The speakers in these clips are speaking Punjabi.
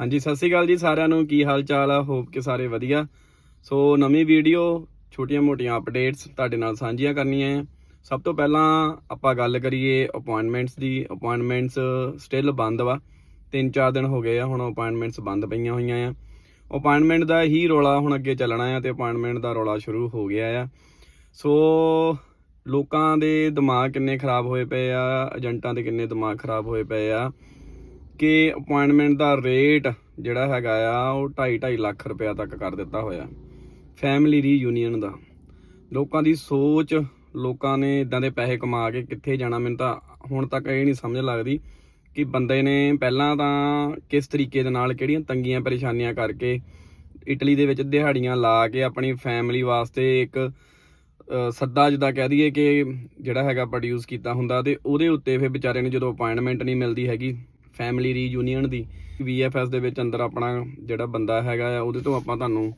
ਹਾਂਜੀ, ਸਤਿ ਸ਼੍ਰੀ ਅਕਾਲ ਜੀ ਸਾਰਿਆਂ ਨੂੰ। ਕੀ ਹਾਲ ਚਾਲ ਆ? ਹੋਪ ਕਿ ਸਾਰੇ ਵਧੀਆ। ਸੋ ਨਵੀਂ ਵੀਡੀਓ ਛੋਟੀਆਂ-ਮੋਟੀਆਂ ਅਪਡੇਟਸ ਤੁਹਾਡੇ ਨਾਲ ਸਾਂਝੀਆਂ ਕਰਨੀਆਂ ਆ ਸਭ ਤੋਂ ਪਹਿਲਾਂ ਆਪਾਂ ਗੱਲ ਕਰੀਏ ਅਪਾਇੰਟਮੈਂਟਸ ਦੀ। ਅਪਾਇੰਟਮੈਂਟਸ ਸਟਿਲ ਬੰਦ ਵਾ। 3-4 ਦਿਨ ਹੋ ਗਏ ਆ, ਹੁਣ ਅਪਾਇੰਟਮੈਂਟਸ ਬੰਦ ਪਈਆਂ ਹੋਈਆਂ ਆ। ਅਪਾਇੰਟਮੈਂਟ ਦਾ ਹੀ ਰੋਲਾ ਹੁਣ ਅੱਗੇ ਚੱਲਣਾ ਆ ਤੇ ਅਪਾਇੰਟਮੈਂਟ ਦਾ ਰੋਲਾ ਸ਼ੁਰੂ ਹੋ ਗਿਆ ਆ। ਸੋ ਲੋਕਾਂ ਦੇ ਦਿਮਾਗ ਕਿੰਨੇ ਖਰਾਬ ਹੋਏ ਪਏ ਆ, ਏਜੰਟਾਂ ਦੇ ਕਿੰਨੇ ਦਿਮਾਗ ਖਰਾਬ ਹੋਏ ਪਏ ਆ। ਕਿ ਅਪਾਇੰਟਮੈਂਟ ਦਾ ਰੇਟ ਜਿਹੜਾ ਹੈਗਾ ਆ, ਉਹ 2.5 ਲੱਖ ਰੁਪਇਆ ਤੱਕ ਕਰ ਦਿੱਤਾ ਹੋਇਆ। ਫੈਮਿਲੀ ਰੀਯੂਨੀਅਨ ਦਾ। ਲੋਕਾਂ ਦੀ ਸੋਚ, ਲੋਕਾਂ ਨੇ ਇਦਾਂ ਦੇ ਪੈਸੇ ਕਮਾ ਕੇ ਕਿੱਥੇ ਜਾਣਾ, ਮੈਨੂੰ ਤਾਂ ਹੁਣ ਤੱਕ ਇਹ ਨਹੀਂ ਸਮਝ ਲੱਗਦੀ ਕਿ ਬੰਦੇ ਨੇ ਪਹਿਲਾਂ ਤਾਂ ਕਿਸ ਤਰੀਕੇ ਦੇ ਨਾਲ ਕਿਹੜੀਆਂ ਤੰਗੀਆਂ ਪਰੇਸ਼ਾਨੀਆਂ ਕਰਕੇ ਇਟਲੀ ਦੇ ਵਿੱਚ ਦਿਹਾੜੀਆਂ ਲਾ ਕੇ ਆਪਣੀ ਫੈਮਿਲੀ ਵਾਸਤੇ ਇੱਕ ਸੱਦਾ ਜਿੱਦਾਂ ਕਹਿ ਦਈਏ ਕਿ ਜਿਹੜਾ ਹੈਗਾ ਪ੍ਰੋਡਿਊਸ ਕੀਤਾ ਹੁੰਦਾ ਤੇ ਉਹਦੇ ਉੱਤੇ ਫਿਰ ਵਿਚਾਰੇ ਨੂੰ ਜਦੋਂ ਅਪਾਇੰਟਮੈਂਟ ਨਹੀਂ ਮਿਲਦੀ ਹੈਗੀ ਫੈਮਿਲੀ ਰੀਯੂਨੀਅਨ ਦੀ। VFS ਦੇ ਵਿੱਚ ਅੰਦਰ ਆਪਣਾ ਜਿਹੜਾ ਬੰਦਾ ਹੈਗਾ ਆ, ਉਹਦੇ ਤੋਂ ਆਪਾਂ ਤੁਹਾਨੂੰ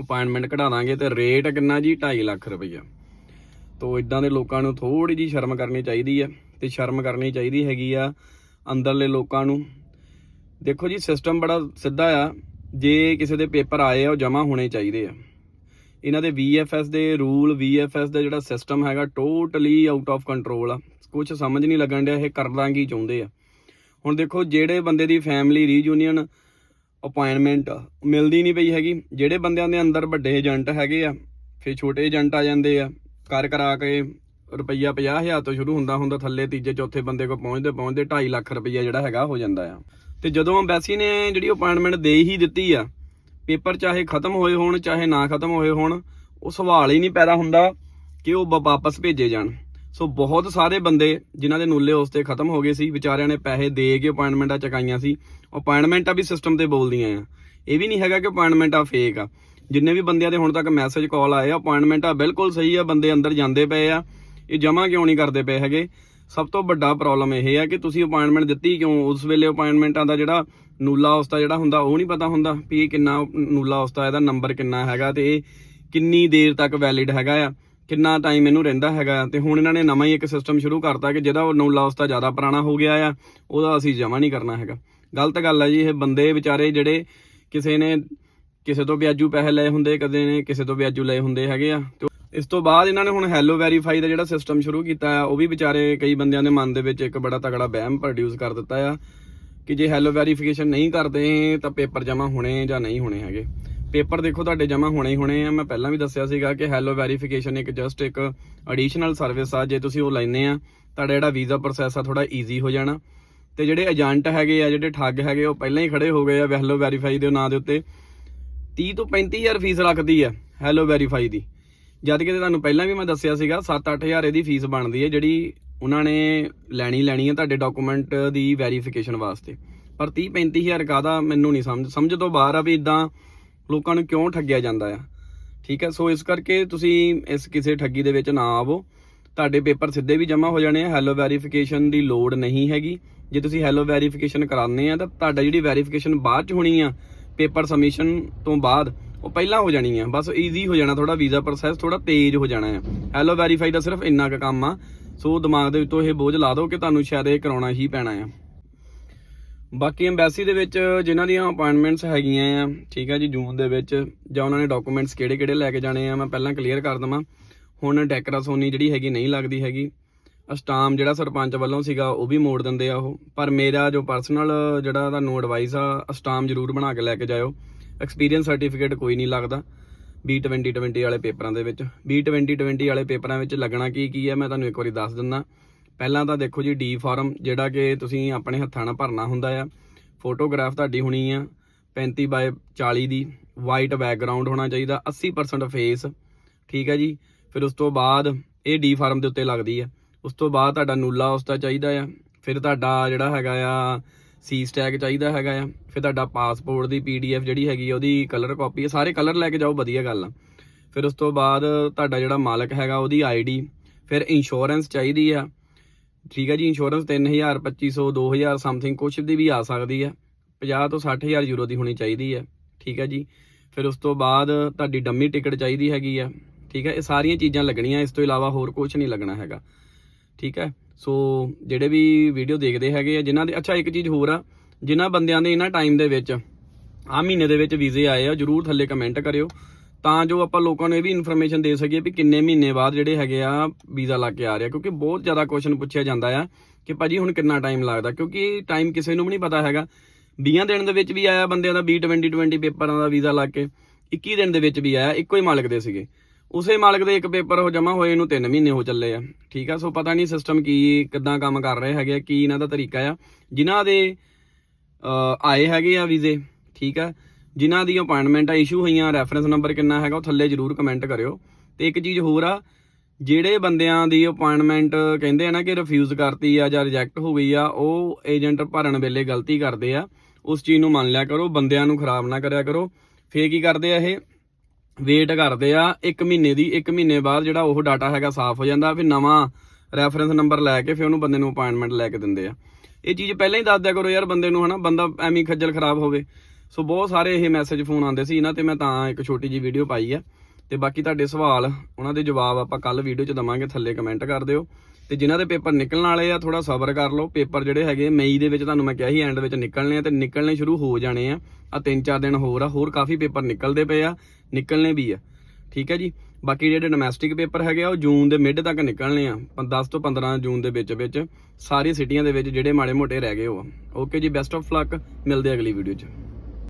ਅਪਾਇੰਟਮੈਂਟ ਕਢਾ ਦਾਂਗੇ ਤੇ ਰੇਟ ਕਿੰਨਾ ਜੀ? 2.5 ਲੱਖ ਰੁਪਈਆ। ਤੋ ਇਦਾਂ ਦੇ ਲੋਕਾਂ ਨੂੰ ਥੋੜੀ ਜੀ ਸ਼ਰਮ ਕਰਨੀ ਚਾਹੀਦੀ ਹੈ ਤੇ ਸ਼ਰਮ ਕਰਨੀ ਚਾਹੀਦੀ ਹੈਗੀ ਆ ਅੰਦਰਲੇ ਲੋਕਾਂ ਨੂੰ। ਦੇਖੋ ਜੀ ਸਿਸਟਮ ਬੜਾ ਸਿੱਧਾ ਆ। ਜੇ ਕਿਸੇ ਦੇ ਪੇਪਰ ਆਏ ਆ, ਉਹ ਜਮ੍ਹਾਂ ਹੋਣੇ ਚਾਹੀਦੇ ਆ। ਇਹਨਾਂ ਦੇ VFS ਦੇ ਰੂਲ VFS ਦਾ ਜਿਹੜਾ ਸਿਸਟਮ ਹੈਗਾ ਟੋਟਲੀ ਆਊਟ ਆਫ ਕੰਟਰੋਲ ਆ। ਕੁਝ ਸਮਝ ਨਹੀਂ ਲੱਗਣ ਡਿਆ, ਇਹ ਕਰਦਾਂ ਕੀ ਚਾਹੁੰਦੇ ਆ। ਹੁਣ ਦੇਖੋ, ਜਿਹੜੇ ਬੰਦੇ ਦੀ ਫੈਮਿਲੀ ਰੀਯੂਨੀਅਨ ਅਪਾਇੰਟਮੈਂਟ ਮਿਲਦੀ ਨਹੀਂ ਪਈ ਹੈਗੀ, ਜਿਹੜੇ ਬੰਦਿਆਂ ਦੇ ਅੰਦਰ ਵੱਡੇ ਏਜੰਟ ਹੈਗੇ ਆ, ਫਿਰ ਛੋਟੇ ਏਜੰਟ ਆ ਜਾਂਦੇ ਆ ਕਰ ਕਰਾ ਕੇ ਰੁਪਈਆ 50000 ਤੋਂ ਸ਼ੁਰੂ ਹੁੰਦਾ ਹੁੰਦਾ, ਥੱਲੇ ਤੀਜੇ ਚੌਥੇ ਬੰਦੇ ਕੋਲ ਪਹੁੰਚਦੇ ਪਹੁੰਚਦੇ 2.5 ਲੱਖ ਰੁਪਈਆ ਜਿਹੜਾ ਹੈਗਾ ਹੋ ਜਾਂਦਾ ਆ। ਤੇ ਜਦੋਂ ਅੰਬੈਸੀ ਨੇ ਜਿਹੜੀ ਅਪਾਇੰਟਮੈਂਟ ਦੇ ਹੀ ਦਿੱਤੀ ਆ, ਪੇਪਰ ਚਾਹੇ ਖਤਮ ਹੋਏ ਹੋਣ, ਚਾਹੇ ਨਾ ਖਤਮ ਹੋਏ ਹੋਣ, ਉਹ ਸਵਾਲ ਹੀ ਨਹੀਂ ਪੈਦਾ ਹੁੰਦਾ ਕਿ ਉਹ ਵਾ- ਵਾਪਸ ਭੇਜੇ ਜਾਣ। ਸੋ ਬਹੁਤ ਸਾਰੇ ਬੰਦੇ ਜਿਨ੍ਹਾਂ ਦੇ ਨੂਲੇ ਉਸ ਤੇ ਖਤਮ ਹੋ ਗਏ ਸੀ, ਵਿਚਾਰਿਆਂ ਨੇ ਪੈਸੇ ਦੇ ਕੇ ਅਪਾਇੰਟਮੈਂਟਾਂ ਚਕਾਈਆਂ ਸੀ। ਅਪਾਇੰਟਮੈਂਟਾਂ ਵੀ ਸਿਸਟਮ ਤੇ ਬੋਲਦੀਆਂ ਆ। ਇਹ ਵੀ ਨਹੀਂ ਹੈਗਾ ਕਿ ਅਪਾਇੰਟਮੈਂਟਾਂ ਫੇਕ ਆ। ਜਿੰਨੇ ਵੀ ਬੰਦਿਆਂ ਦੇ ਹੁਣ ਤੱਕ ਮੈਸੇਜ ਕਾਲ ਆਏ ਆ, ਅਪਾਇੰਟਮੈਂਟਾਂ ਬਿਲਕੁਲ ਸਹੀ ਆ, ਬੰਦੇ ਅੰਦਰ ਜਾਂਦੇ ਪਏ ਆ। ਇਹ ਜਮਾ ਕਿਉਂ ਨਹੀਂ ਕਰਦੇ ਪਏ ਹੈਗੇ? ਸਭ ਤੋਂ ਵੱਡਾ ਪ੍ਰੋਬਲਮ ਇਹ ਹੈ ਕਿ ਤੁਸੀਂ ਅਪਾਇੰਟਮੈਂਟ ਦਿੱਤੀ ਕਿਉਂ? ਉਸ ਵੇਲੇ ਅਪਾਇੰਟਮੈਂਟਾਂ ਦਾ ਜਿਹੜਾ ਨੂਲਾ ਉਸਤਾ ਜਿਹੜਾ ਹੁੰਦਾ, ਉਹ ਨਹੀਂ ਪਤਾ ਹੁੰਦਾ ਵੀ ਇਹ ਕਿੰਨਾ ਨੂਲਾ ਉਸਤਾ ਇਹਦਾ ਨੰਬਰ ਕਿੰਨਾ ਹੈਗਾ ਤੇ ਇਹ ਕਿੰਨੀ ਦੇਰ ਤੱਕ ਵੈਲਿਡ ਹੈਗਾ ਆ। ਕਿੰਨਾ ਟਾਈਮ ਇਹਨੂੰ ਰਹਿੰਦਾ ਹੈਗਾ ਤੇ ਹੁਣ ਇਹਨਾਂ ਨੇ ਨਵਾਂ ਹੀ ਇੱਕ ਸਿਸਟਮ ਸ਼ੁਰੂ ਕਰਤਾ ਕਿ ਜਿਹਦਾ ਉਹ ਲਾਸ ਉਸਤਾ ਜ਼ਿਆਦਾ ਪੁਰਾਣਾ ਹੋ ਗਿਆ ਆ, ਉਹਦਾ ਅਸੀਂ ਜਮਾ ਨਹੀਂ ਕਰਨਾ ਹੈਗਾ। ਗਲਤ ਗੱਲ ਆ ਜੀ, ਇਹ ਬੰਦੇ ਵਿਚਾਰੇ ਜਿਹੜੇ ਕਿਸੇ ਨੇ ਕਿਸੇ ਤੋਂ ਵਿਆਜੂ ਪੈਸੇ ਲਏ ਹੁੰਦੇ, ਕਦੇ ਨੇ ਕਿਸੇ ਤੋਂ ਵਿਆਜੂ ਲਏ ਹੁੰਦੇ ਹੈਗੇ ਆ। ਤੇ ਇਸ ਤੋਂ ਬਾਅਦ ਇਹਨਾਂ ਨੇ ਹੁਣ ਹੈਲੋ ਵੈਰੀਫਾਈ ਦਾ ਜਿਹੜਾ ਸਿਸਟਮ ਸ਼ੁਰੂ ਕੀਤਾ ਆ, ਉਹ ਵੀ ਵਿਚਾਰੇ ਕਈ ਬੰਦਿਆਂ ਦੇ ਮਨ ਦੇ ਵਿੱਚ ਇੱਕ ਬੜਾ ਤਗੜਾ ਵਹਿਮ ਪ੍ਰੋਡਿਊਸ ਕਰ ਦਿੱਤਾ ਆ ਕਿ ਜੇ ਹੈਲੋ ਵੈਰੀਫਿਕੇਸ਼ਨ ਨਹੀਂ ਕਰਦੇ ਤਾਂ ਪੇਪਰ ਜਮ੍ਹਾਂ ਹੋਣੇ ਜਾਂ ਨਹੀਂ ਹੋਣੇ ਹੈਗੇ। ਪੇਪਰ ਦੇਖੋ ਤੁਹਾਡੇ ਜਮ੍ਹਾਂ ਹੋਣੇ ਹੀ ਹੋਣੇ ਆ। ਮੈਂ ਪਹਿਲਾਂ ਵੀ ਦੱਸਿਆ ਸੀਗਾ ਕਿ ਹੈਲੋ ਵੈਰੀਫਿਕੇਸ਼ਨ ਇੱਕ ਜਸਟ ਇੱਕ ਐਡੀਸ਼ਨਲ ਸਰਵਿਸ ਆ। ਜੇ ਤੁਸੀਂ ਉਹ ਲੈਨੇ ਆ, ਤੁਹਾਡਾ ਜਿਹੜਾ ਵੀਜ਼ਾ ਪ੍ਰੋਸੈਸ ਆ ਥੋੜਾ ਈਜ਼ੀ ਹੋ ਜਾਣਾ। ਤੇ ਜਿਹੜੇ ਏਜੰਟ ਹੈਗੇ ਆ, ਜਿਹੜੇ ਠੱਗ ਹੈਗੇ, ਉਹ ਪਹਿਲਾਂ ਹੀ ਖੜੇ ਹੋ ਗਏ ਆ ਹੈਲੋ ਵੈਰੀਫਾਈ ਦੇ ਨਾਂ ਦੇ ਉੱਤੇ। 30 ਤੋਂ 35000 ਫੀਸ ਰੱਖਦੀ ਆ ਹੈਲੋ ਵੈਰੀਫਾਈ ਦੀ। ਜਦ ਕਿ ਤੁਹਾਨੂੰ ਪਹਿਲਾਂ ਵੀ ਮੈਂ ਦੱਸਿਆ ਸੀਗਾ 7-8000 ਇਹਦੀ ਫੀਸ ਬਣਦੀ ਹੈ ਜਿਹੜੀ ਉਹਨਾਂ ਨੇ ਲੈਣੀ ਲੈਣੀ ਹੈ ਤੁਹਾਡੇ ਡਾਕੂਮੈਂਟ ਦੀ ਵੈਰੀਫਿਕੇਸ਼ਨ ਵਾਸਤੇ। ਪਰ 30-35000 ਕਾਹਦਾ ਮੈਨੂੰ ਨਹੀਂ ਸਮਝ ਸਮਝ ਤੋਂ ਬਾਹਰ ਆ ਵੀ ਇਦਾਂ ਲੋਕਾਂ ਨੂੰ ਕਿਉਂ ਠੱਗਿਆ ਜਾਂਦਾ ਆ? ਠੀਕ ਹੈ, ਸੋ ਇਸ ਕਰਕੇ ਤੁਸੀਂ ਇਸ ਕਿਸੇ ਠੱਗੀ ਦੇ ਵਿੱਚ ਨਾ ਆਵੋ। ਤੁਹਾਡੇ ਪੇਪਰ ਸਿੱਧੇ ਵੀ ਜਮ੍ਹਾਂ ਹੋ ਜਾਣੇ ਆ, ਹੈਲੋ ਵੈਰੀਫਿਕੇਸ਼ਨ ਦੀ ਲੋੜ ਨਹੀਂ ਹੈਗੀ। ਜੇ ਤੁਸੀਂ ਹੈਲੋ ਵੈਰੀਫਿਕੇਸ਼ਨ ਕਰਾਉਂਦੇ ਆ, ਤਾਂ ਤੁਹਾਡਾ ਜਿਹੜੀ ਵੈਰੀਫਿਕੇਸ਼ਨ ਬਾਅਦ ਚ ਹੋਣੀ ਆ, ਪੇਪਰ ਸਬਮਿਸ਼ਨ ਤੋਂ ਬਾਅਦ, ਉਹ ਪਹਿਲਾਂ ਹੋ ਜਾਣੀ ਆ। ਬਸ ਈਜ਼ੀ ਹੋ ਜਾਣਾ ਥੋੜਾ ਵੀਜ਼ਾ ਪ੍ਰੋਸੈਸ ਥੋੜਾ ਤੇਜ਼ ਹੋ ਜਾਣਾ ਆ। ਹੈਲੋ ਵੈਰੀਫਾਈ ਦਾ ਸਿਰਫ ਇੰਨਾ ਕੁ ਕੰਮ ਆ। ਸੋ ਦਿਮਾਗ ਦੇ ਵਿੱਚੋਂ ਇਹ ਬੋਝ ਲਾ ਦਿਓ ਕਿ ਤੁਹਾਨੂੰ ਸ਼ਾਇਦ ਇਹ ਕਰਾਉਣਾ ਹੀ ਪੈਣਾ ਆ। ਬਾਕੀ ਐਮਬੈਸੀ ਦੇ ਵਿੱਚ ਜਿਨ੍ਹਾਂ ਦੀਆਂ ਅਪਾਇੰਟਮੈਂਟਸ ਹੈਗੀਆਂ ਆ, ਠੀਕ ਹੈ ਜੀ, ਜੂਨ ਦੇ ਵਿੱਚ, ਜਾਂ ਉਹਨਾਂ ਨੇ ਡਾਕੂਮੈਂਟਸ ਕਿਹੜੇ-ਕਿਹੜੇ ਲੈ ਕੇ ਜਾਣੇ ਆ, ਮੈਂ ਪਹਿਲਾਂ ਕਲੀਅਰ ਕਰ ਦਵਾਂ। ਹੁਣ ਡੈਕਰਾਸੋਨੀ ਜਿਹੜੀ ਹੈਗੀ ਨਹੀਂ ਲੱਗਦੀ ਹੈਗੀ। ਅਸਟਾਮ ਜਿਹੜਾ ਸਰਪੰਚ ਵੱਲੋਂ ਸੀਗਾ, ਉਹ ਵੀ ਮੋੜ ਦਿੰਦੇ ਆ ਉਹ। ਪਰ ਮੇਰਾ ਜੋ ਪਰਸਨਲ ਜਿਹੜਾ ਤੁਹਾਨੂੰ ਐਡਵਾਈਸ ਆ, ਅਸਟਾਮ ਜ਼ਰੂਰ ਬਣਾ ਕੇ ਲੈ ਕੇ ਜਾਇਓ। ਐਕਸਪੀਰੀਅੰਸ ਸਰਟੀਫਿਕੇਟ ਕੋਈ ਨਹੀਂ ਲੱਗਦਾ B2020 ਵਾਲੇ ਪੇਪਰਾਂ ਦੇ ਵਿੱਚ। B2020 ਵਾਲੇ ਪੇਪਰਾਂ ਵਿੱਚ ਲੱਗਣਾ ਕੀ ਕੀ ਹੈ ਮੈਂ ਤੁਹਾਨੂੰ ਇੱਕ ਵਾਰੀ ਦੱਸ ਦਿੰਦਾ। ਪਹਿਲਾਂ ਤਾਂ ਦੇਖੋ ਜੀ ਡੀ ਫਾਰਮ ਜਿਹੜਾ ਕਿ ਤੁਸੀਂ ਆਪਣੇ ਹੱਥਾਂ ਨਾਲ ਭਰਨਾ ਹੁੰਦਾ ਆ। ਫੋਟੋਗ੍ਰਾਫ ਤੁਹਾਡੀ ਹੋਣੀ ਆ 35 ਬਾਏ 40 ਦੀ। ਵਾਈਟ ਬੈਕਗ੍ਰਾਉਂਡ ਹੋਣਾ ਚਾਹੀਦਾ 80% ਫੇਸ ਠੀਕ ਹੈ ਜੀ। ਫਿਰ ਉਸ ਤੋਂ ਬਾਅਦ ਇਹ ਡੀ ਫਾਰਮ ਦੇ ਉੱਤੇ ਲੱਗਦੀ ਆ। ਉਸ ਤੋਂ ਬਾਅਦ ਤੁਹਾਡਾ ਨੂਲਾ ਉਸਦਾ ਚਾਹੀਦਾ ਆ। ਫਿਰ ਤੁਹਾਡਾ ਜਿਹੜਾ ਹੈਗਾ ਆ ਸੀ ਸਟੈਗ ਚਾਹੀਦਾ ਹੈਗਾ ਆ। ਫਿਰ ਤੁਹਾਡਾ ਪਾਸਪੋਰਟ ਦੀ ਪੀਡੀਐਫ ਜਿਹੜੀ ਹੈਗੀ ਆ, ਉਹਦੀ ਕਲਰ ਕਾਪੀ ਹੈ ਸਾਰੇ ਕਲਰ ਲੈ ਕੇ ਜਾਓ ਵਧੀਆ ਗੱਲ ਆ। ਫਿਰ ਉਸ ਤੋਂ ਬਾਅਦ ਤੁਹਾਡਾ ਜਿਹੜਾ ਮਾਲਕ ਹੈਗਾ ਉਹਦੀ ਆਈਡੀ ਫਿਰ ਇੰਸ਼ੋਰੈਂਸ ਚਾਹੀਦੀ ਆ। ਠੀਕ ਹੈ ਜੀ ਇੰਸ਼ੋਰੈਂਸ 3000 2500 2000 ਸਮਥਿੰਗ ਕੁਛ ਦੀ ਵੀ ਆ ਸਕਦੀ ਹੈ। 50 ਤੋਂ 60000 ਯੂਰੋ ਦੀ ਹੋਣੀ ਚਾਹੀਦੀ ਹੈ। ਠੀਕ ਹੈ ਜੀ। ਫਿਰ ਉਸ ਤੋਂ ਬਾਅਦ ਤੁਹਾਡੀ ਡੰਮੀ ਟਿਕਟ ਚਾਹੀਦੀ ਹੈਗੀ ਆ ਠੀਕ ਹੈ, ਇਹ ਸਾਰੀਆਂ ਚੀਜ਼ਾਂ ਲੱਗਣੀਆਂ, ਇਸ ਤੋਂ ਇਲਾਵਾ ਹੋਰ ਕੁਝ ਨਹੀਂ ਲੱਗਣਾ ਹੈਗਾ। ਠੀਕ ਹੈ। ਸੋ ਜਿਹੜੇ ਵੀ ਵੀਡੀਓ ਦੇਖਦੇ ਹੈਗੇ ਆ, ਜਿਨ੍ਹਾਂ ਦੇ ਅੱਛਾ, ਇੱਕ ਚੀਜ਼ ਹੋਰ ਆ, ਜਿਨ੍ਹਾਂ ਬੰਦਿਆਂ ਦੇ ਇਹਨਾਂ ਟਾਈਮ ਦੇ ਵਿੱਚ ਆ ਮਹੀਨੇ ਦੇ ਵਿੱਚ ਵੀਜ਼ੇ ਆਏ ਆ, ਜਰੂਰ ਥੱਲੇ ਕਮੈਂਟ ਕਰਿਓ। ਤਾਂ ਜੋ ਆਪਾਂ ਲੋਕਾਂ ਨੂੰ ਇਹ ਵੀ ਇਨਫੋਰਮੇਸ਼ਨ ਦੇ ਸਕੀਏ ਵੀ ਕਿੰਨੇ ਮਹੀਨੇ ਬਾਅਦ ਜਿਹੜੇ ਹੈਗੇ ਆ ਵੀਜ਼ਾ ਲਾ ਕੇ ਆ ਰਿਹਾ ਕਿਉਂਕਿ ਬਹੁਤ ਜ਼ਿਆਦਾ ਕੁਐਸਚਨ ਪੁੱਛਿਆ ਜਾਂਦਾ ਆ ਕਿ ਭਾਜੀ ਹੁਣ ਕਿੰਨਾ ਟਾਈਮ ਲੱਗਦਾ ਕਿਉਂਕਿ ਟਾਈਮ ਕਿਸੇ ਨੂੰ ਵੀ ਨਹੀਂ ਪਤਾ ਹੈਗਾ। 20 ਦਿਨ ਦੇ ਵਿੱਚ ਵੀ ਆਇਆ ਬੰਦਿਆਂ ਦਾ B 20 20 ਪੇਪਰਾਂ ਦਾ ਵੀਜ਼ਾ ਲਾ ਕੇ 21 ਦਿਨ ਦੇ ਵਿੱਚ ਵੀ ਆਇਆ ਇੱਕੋ ਹੀ ਮਾਲਕ ਦੇ ਸੀਗੇ। ਉਸੇ ਮਾਲਕ ਦੇ ਇੱਕ ਪੇਪਰ ਉਹ ਜਮਾ ਹੋਏ ਨੂੰ 3 ਮਹੀਨੇ ਹੋ ਚੱਲੇ ਆ ਠੀਕ ਆ? ਸੋ ਪਤਾ ਨਹੀਂ ਸਿਸਟਮ ਕੀ ਕਿੱਦਾਂ ਕੰਮ ਕਰ ਰਹੇ ਹੈਗੇ ਆ, ਕੀ ਇਹਨਾਂ ਦਾ ਤਰੀਕਾ ਆ। ਜਿਨ੍ਹਾਂ ਦੇ ਆਏ ਹੈਗੇ ਆ ਵੀਜ਼ੇ ਠੀਕ ਆ? ਜਿਨ੍ਹਾਂ ਦੀ ਅਪਾਇੰਟਮੈਂਟ ਇਸ਼ੂ ਹੋਈਆਂ ਰੈਫਰੈਂਸ ਨੰਬਰ ਕਿੰਨਾ ਹੈਗਾ, ਉਹ ਥੱਲੇ ਜਰੂਰ ਕਮੈਂਟ ਕਰਿਓ। ਤੇ ਇੱਕ ਚੀਜ਼ ਹੋਰ ਆ, ਜਿਹੜੇ ਬੰਦਿਆਂ ਦੀ ਅਪਾਇੰਟਮੈਂਟ ਕਹਿੰਦੇ ਆ ਨਾ ਕਿ ਰਿਫਿਊਜ਼ ਕਰਤੀ ਆ ਜਾਂ ਰਿਜੈਕਟ ਹੋ ਗਈ ਆ, ਉਹ ਏਜੰਟ ਭਰਨ ਵੇਲੇ ਗਲਤੀ ਕਰਦੇ ਆ। ਉਸ ਚੀਜ਼ ਨੂੰ ਮੰਨ ਲਿਆ ਕਰੋ, ਬੰਦਿਆਂ ਨੂੰ ਖਰਾਬ ਨਾ ਕਰਿਆ ਕਰੋ। ਫੇਰ ਕੀ ਕਰਦੇ ਆ ਇਹ? ਵੇਟ ਕਰਦੇ ਆ 1 ਮਹੀਨੇ ਦੀ 1 ਮਹੀਨੇ ਬਾਅਦ ਜਿਹੜਾ ਉਹ ਡਾਟਾ ਹੈਗਾ ਸਾਫ਼ ਹੋ ਜਾਂਦਾ, ਫਿਰ ਨਵਾਂ ਰੈਫਰੈਂਸ ਨੰਬਰ ਲੈ ਕੇ ਫਿਰ ਉਹਨੂੰ ਬੰਦੇ ਨੂੰ ਅਪਾਇੰਟਮੈਂਟ ਲੈ ਕੇ ਦਿੰਦੇ ਆ। ਇਹ ਚੀਜ਼ ਪਹਿਲਾਂ ਹੀ ਦੱਸ ਦਿਆ ਕਰੋ ਯਾਰ ਬੰਦੇ ਨੂੰ ਹਨਾ, ਬੰਦਾ ਐਵੇਂ ਖੱਜਲ ਖਰਾਬ ਹੋਵੇ। ਸੋ ਬਹੁਤ ਸਾਰੇ ਇਹ ਮੈਸੇਜ ਫੋਨ ਆਉਂਦੇ ਸੀ, ਇਹਨਾਂ ਤੇ ਮੈਂ ਤਾਂ ਇੱਕ ਛੋਟੀ ਜੀ ਵੀਡੀਓ ਪਾਈ ਆ। ਤੇ ਬਾਕੀ ਤੁਹਾਡੇ ਸਵਾਲ, ਉਹਨਾਂ ਦੇ ਜਵਾਬ ਆਪਾਂ ਕੱਲ ਵੀਡੀਓ 'ਚ ਦਵਾਂਗੇ, ਥੱਲੇ ਕਮੈਂਟ ਕਰ ਦਿਓ। ਤੇ ਜਿਨ੍ਹਾਂ ਦੇ ਪੇਪਰ ਨਿਕਲਣ ਵਾਲੇ ਆ ਥੋੜਾ ਸਬਰ ਕਰ ਲਓ। ਪੇਪਰ ਜਿਹੜੇ ਹੈਗੇ ਮਈ ਦੇ ਵਿੱਚ ਤੁਹਾਨੂੰ ਮੈਂ ਕਿਹਾ ਸੀ ਐਂਡ ਵਿੱਚ ਨਿਕਲਣੇ ਆ ਤੇ ਨਿਕਲਣੇ ਸ਼ੁਰੂ ਹੋ ਜਾਣੇ ਆ। ਆ ਤਿੰਨ ਚਾਰ ਦਿਨ ਹੋਰ ਆ, ਹੋਰ ਕਾਫੀ ਪੇਪਰ ਨਿਕਲਦੇ ਪਏ ਆ, ਨਿਕਲਣੇ ਵੀ ਆ। ਠੀਕ ਹੈ ਜੀ? ਬਾਕੀ ਜਿਹੜੇ ਡੋਮੈਸਟਿਕ ਪੇਪਰ ਹੈਗੇ ਆ, ਉਹ ਜੂਨ ਦੇ ਮਿਡ ਤੱਕ ਨਿਕਲਣੇ ਆ। 10 ਤੋਂ 15 ਜੂਨ ਦੇ ਵਿੱਚ ਵਿੱਚ ਸਾਰੀ ਸਿਟੀਆਂ ਦੇ ਵਿੱਚ ਜਿਹੜੇ ਮਾੜੇ ਮੋਟੇ ਰਹਿ ਗਏ ਉਹ ਓਕੇ ਜੀ ਬੈਸਟ ਆਫ ਲੱਕ ਮਿਲਦੇ ਅਗਲੀ ਵੀਡੀਓ 'ਚ।